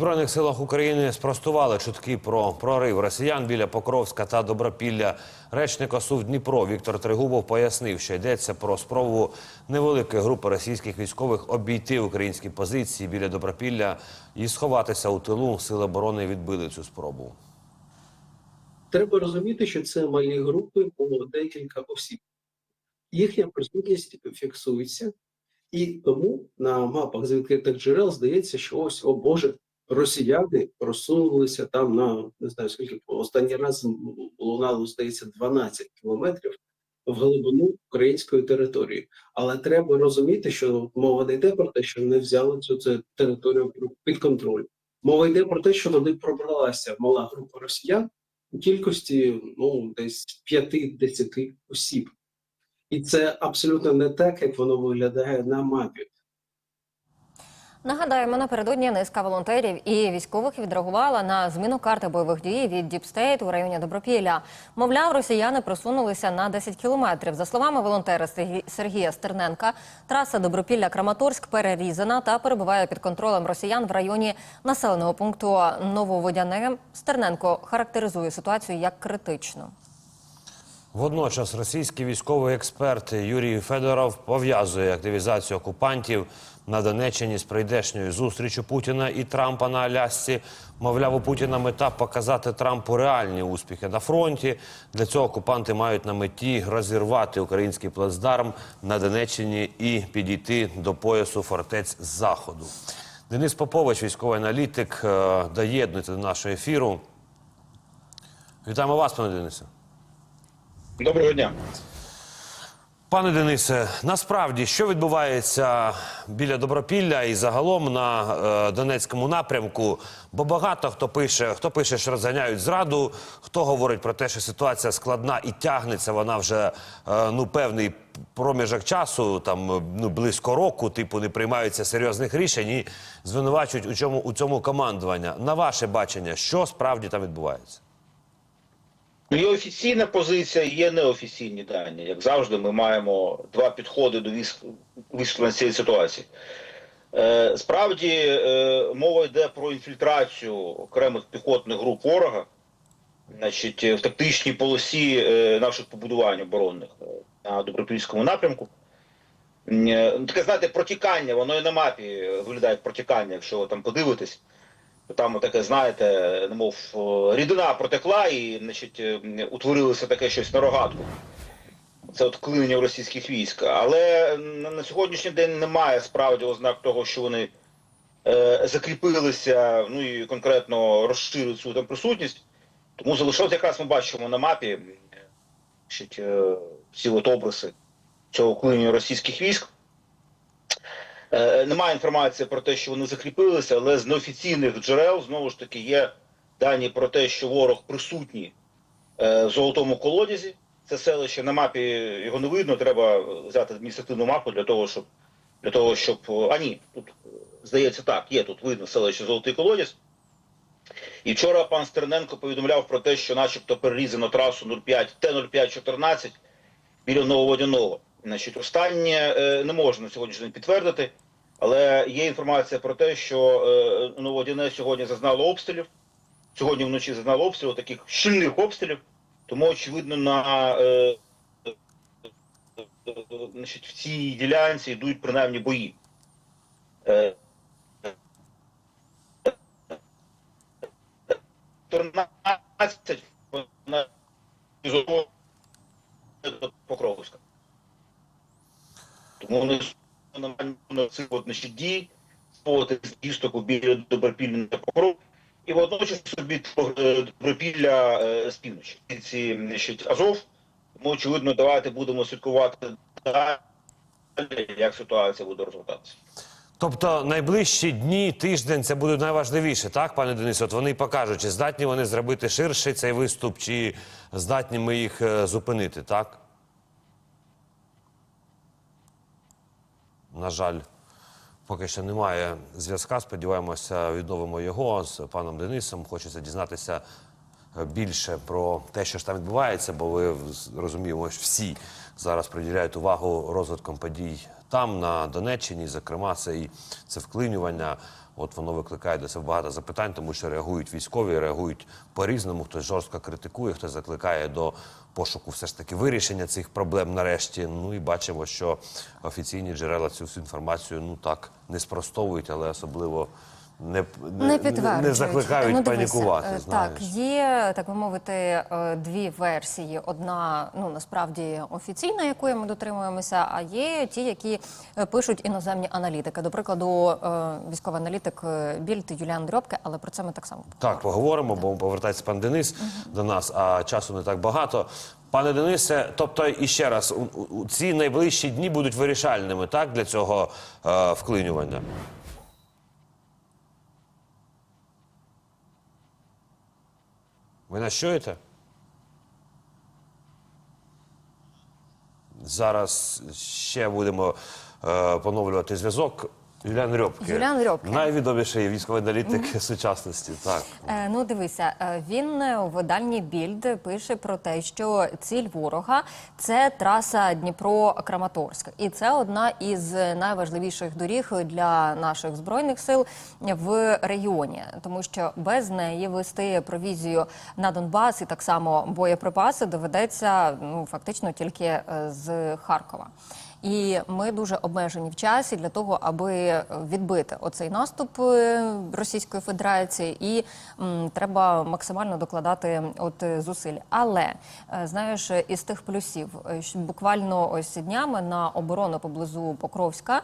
збройних силах України спростували чутки про прорив росіян біля Покровська та Добропілля. Речник ОСУ Дніпро Віктор Тригубов пояснив, що йдеться про спробу невеликої групи російських військових обійти українські позиції біля Добропілля і сховатися у тилу. Сили оборони відбили цю спробу. Треба розуміти, що це малі групи по декілька осіб. Їхня присутність фіксується, і тому на мапах з відкритих джерел здається, що ось, о Боже, росіяни просунулися там на не знаю скільки останній раз лунало, здається, 12 кілометрів в глибину української території. Але треба розуміти, що мова не йде про те, що не взяли цю, цю територію під контроль. Мова йде про те, що туди пробралася мала група росіян у кількості ну десь 5-10 осіб. І це абсолютно не так, як воно виглядає на мапі. Нагадаємо, напередодні низка волонтерів і військових відреагувала на зміну карти бойових дій від Діпстейт у районі Добропілля. Мовляв, росіяни просунулися на 10 кілометрів. За словами волонтера Сергія Стерненка, траса Добропілля-Краматорськ перерізана та перебуває під контролем росіян в районі населеного пункту Нововодяне. Стерненко характеризує ситуацію як критичну. Водночас російський військовий експерт Юрій Федоров пов'язує активізацію окупантів на Донеччині з прийдешньою зустрічю Путіна і Трампа на Алясці. Мовляв, у Путіна мета показати Трампу реальні успіхи на фронті. Для цього окупанти мають на меті розірвати український плацдарм на Донеччині і підійти до поясу фортець заходу. Денис Попович, військовий аналітик, е, доєднується до нашого ефіру. Вітаємо вас, пане Денисе. Доброго дня. Пане Денисе, насправді що відбувається біля Добропілля і загалом на е, Донецькому напрямку? Бо багато хто пише, хто пише, що розганяють зраду, хто говорить про те, що ситуація складна і тягнеться вона вже е, ну певний проміжок часу, там ну близько року, типу не приймаються серйозних рішень і звинувачують у чому у цьому командування. На ваше бачення, що справді там відбувається? Є офіційна позиція, є неофіційні дані. Як завжди, ми маємо два підходи до вис- висвітлення цієї ситуації. Е, справді е, мова йде про інфільтрацію окремих піхотних груп ворога, значить, в тактичній полосі е, наших побудувань оборонних на Добропільському напрямку. Ну, Таке, знаєте, протікання, воно і на мапі виглядає як протікання, якщо ви там подивитесь. Там таке, знаєте, немов рідина протекла і значить, е, утворилося таке щось на рогатку. Це от вклинення російських військ. Але на, сьогоднішній день немає справді ознак того, що вони е, закріпилися, ну і конкретно розширили свою там присутність. Тому залишилось якраз ми бачимо на мапі е, значить, е, ці от обриси цього вклинення російських військ. Е, Немає інформації про те, що вони закріпилися, але з неофіційних джерел знову ж таки є дані про те, що ворог присутній е, в золотому колодязі. Це селище на мапі його не видно. Треба взяти адміністративну мапу для того, щоб для того, щоб а ні, тут здається так, є тут видно селище Золотий колодязь. І вчора пан Стерненко повідомляв про те, що, начебто, перерізано трасу 05 Т-0514 біля Нововодяного. Значить, останнє е, не можна на сьогоднішній підтвердити, але є інформація про те, що е, Нововодяне сьогодні зазнало обстрілів. Сьогодні вночі зазнало обстрілів, таких щільних обстрілів. Тому, очевидно, на е, значить, в цій ділянці йдуть принаймні бої. 14 вона Покровська. Тому вони на цих от, значить, дій сповати з істоку біля Добропілля та Покров і водночас собі е, Добропілля е, з півночі. Ці значить, Азов, тому очевидно, давайте будемо слідкувати далі, як ситуація буде розвиватися. Тобто найближчі дні, тиждень це буде найважливіше, так, пане Денисе? От вони покажуть, чи здатні вони зробити ширший цей виступ, чи здатні ми їх е, зупинити, так? На жаль, поки що немає зв'язка. Сподіваємося, відновимо його з паном Денисом. Хочеться дізнатися е, більше про те, що ж там відбувається, бо ви розуміємо, всі зараз приділяють увагу розвитком подій там, на Донеччині, зокрема, це і це вклинювання. От воно викликає до себе багато запитань, тому що реагують військові, реагують по-різному. Хтось жорстко критикує, хтось закликає до пошуку все ж таки вирішення цих проблем нарешті. Ну і бачимо, що офіційні джерела цю всю інформацію ну так не спростовують, але особливо не, Не підтверджують. не закликають Ну, дивися, панікувати. е, знаєш. Так, є, так би мовити, е, дві версії. Одна, ну насправді офіційна, якої ми дотримуємося, а є ті, які е, пишуть іноземні аналітики. До прикладу, військовий аналітик Більд Юліан Дрьобке, але про це ми так само Так, поговоримо, бо повертається пан Денис до нас, а часу не так багато. Пане Денисе, тобто і ще раз, у- у- ці найближчі дні будуть вирішальними, так, для цього е, вклинювання. Ви нас чуєте? Зараз ще будемо е, поновлювати зв'язок. Юліан Рьопке. Юліан Рьопке. Найвідоміший військовий аналітик сучасності. Так. Е, Ну, дивися, е, він е, у виданні Більд пише про те, що ціль ворога це траса Дніпро-Краматорськ, і це одна із найважливіших доріг для наших збройних сил в регіоні, тому що без неї вести провізію на Донбас і так само боєприпаси доведеться ну фактично тільки е, з Харкова. І ми дуже обмежені в часі для того, аби відбити оцей наступ е, Російської Федерації, і м, треба максимально докладати от е, зусиль. Але е, знаєш, із тих плюсів, що буквально ось днями на оборону поблизу Покровська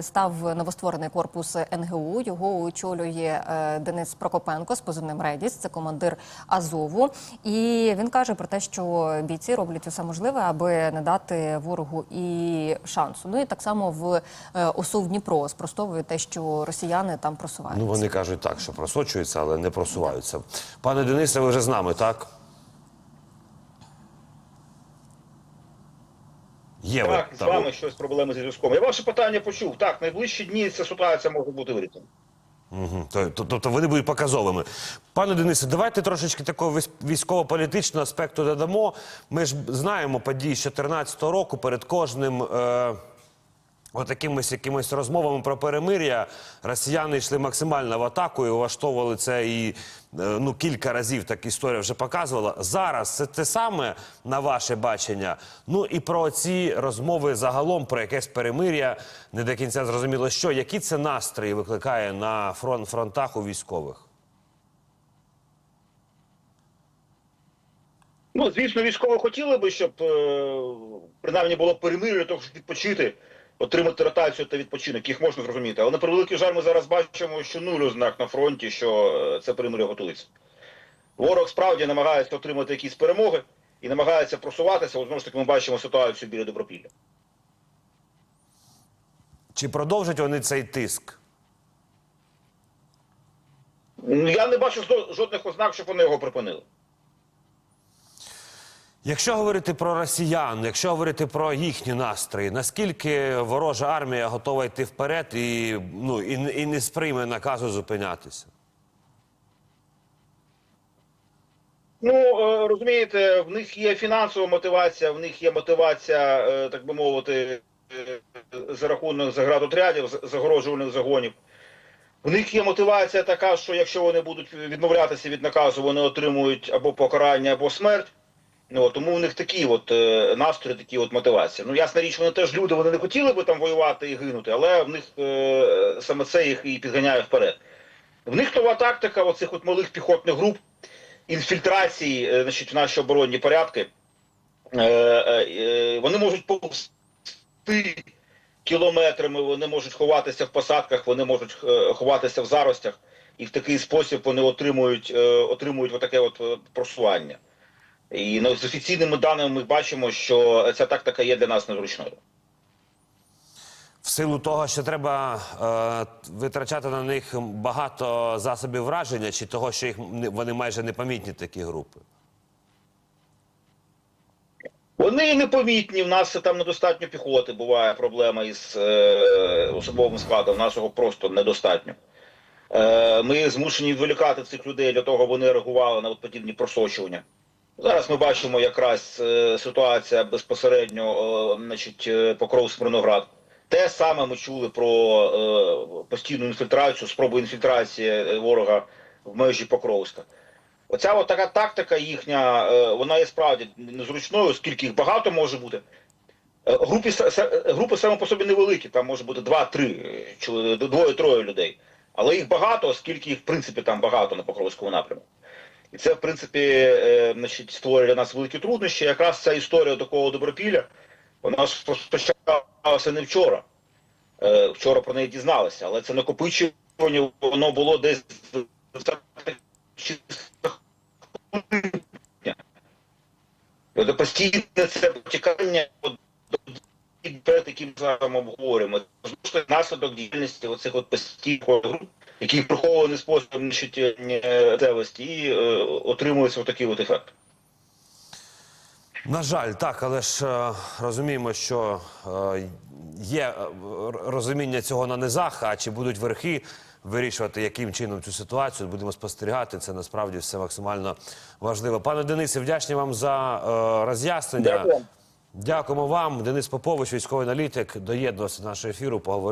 став новостворений корпус НГУ. Його очолює Денис Прокопенко з позивним Редіс. Це командир Азову. І він каже про те, що бійці роблять усе можливе, аби не дати ворогу і шансу. Ну і так само в е, ОСУ в Дніпро спростовує те, що росіяни там просуваються. Ну, вони кажуть так, що просочуються, але не просуваються. Пане Денисе, ви вже з нами, так? Є ви. З Так, вами щось проблеми зі зв'язком. Я ваше питання почув. Так, найближчі дні ця ситуація може бути вирішена. Угу. Тобто вони будуть показовими. Пане Денисе, давайте трошечки такого військ- військово-політичного аспекту додамо. Ми ж знаємо події з 2014 року перед кожним. Е... Отакимось якимись розмовами про перемир'я росіяни йшли максимально в атаку і влаштовували це і е, ну кілька разів так історія вже показувала. Зараз це те саме на ваше бачення. Ну і про ці розмови загалом про якесь перемир'я не до кінця зрозуміло, що які це настрої викликає на фронт фронтах у військових. Ну, звісно, військові хотіли би, щоб е, принаймні було перемир'я щоб відпочити, отримати ротацію та відпочинок. Їх можна зрозуміти. Але на превеликий жаль, ми зараз бачимо, що нуль ознак на фронті, що е, це перемир'я готується. Ворог справді намагається отримати якісь перемоги і намагається просуватися. От знову ж таки, ми бачимо ситуацію біля Добропілля. Чи продовжать вони цей тиск? Я не бачу жодних ознак, щоб вони його припинили. Якщо говорити про росіян, якщо говорити про їхні настрої, наскільки ворожа армія готова йти вперед і, ну, і, і не сприйме наказу зупинятися? Ну е, розумієте, в них є фінансова мотивація, в них є мотивація, е, так би мовити, е, за рахунок заградотрядів, з- загороджувальних загонів. В них є мотивація така, що якщо вони будуть відмовлятися від наказу, вони отримують або покарання, або смерть. Ну, тому в них такі от е, настрої, такі от мотивації. Ну, ясна річ, вони теж люди, вони не хотіли би там воювати і гинути, але в них е, саме це їх і підганяє вперед. В них нова тактика оцих от малих піхотних груп, інфільтрації е, значить, в наші оборонні порядки. Е, е, е, вони можуть повсти кілометрами, вони можуть ховатися в посадках, вони можуть е, ховатися в заростях, і в такий спосіб вони отримують, е, отримують отаке от е, просування. І ну, з офіційними даними ми бачимо, що ця тактика є для нас незручною. В силу того, що треба е, витрачати на них багато засобів враження, чи того, що їх вони майже непомітні такі групи? Вони непомітні. В нас там недостатньо піхоти. Буває проблема із е, особовим складом. В нас його просто недостатньо. Е, ми змушені відволікати цих людей для того, щоб вони реагували на подібні просочування. Зараз ми бачимо якраз е, ситуація безпосередньо, значить, е, Покров Смирноград. Те саме ми чули про е, постійну інфільтрацію, спробу інфільтрації ворога в межі Покровська. Оця от така тактика їхня, вона є справді незручною, оскільки їх багато може бути. Групи, групи саме по собі невеликі, там може бути два-три, е, чоло- двоє-троє людей. Але їх багато, оскільки їх, в принципі, там багато на Покровському напрямку. І це, в принципі, е, значить, створює для нас великі труднощі. Якраз ця історія такого добропілля, вона ж не вчора. Е, Вчора про неї дізналися, але це накопичування, воно було десь в 20 грудня. Тобто постійне це потікання до перед яким зараз обговорюємо. Знову ж таки, наслідок діяльності оцих от постійних груп, які в прихований спосіб нищать місцевості і е, отримується отакий от ефект. На жаль, так, але ж е, розуміємо, що е, є е, розуміння цього на низах, а чи будуть верхи вирішувати, яким чином цю ситуацію будемо спостерігати. Це насправді все максимально важливо. Пане Денисе, вдячні вам за е, роз'яснення. Дякую. Дякуємо вам. Денис Попович, військовий аналітик, доєднувався до нашого ефіру. Поговорив.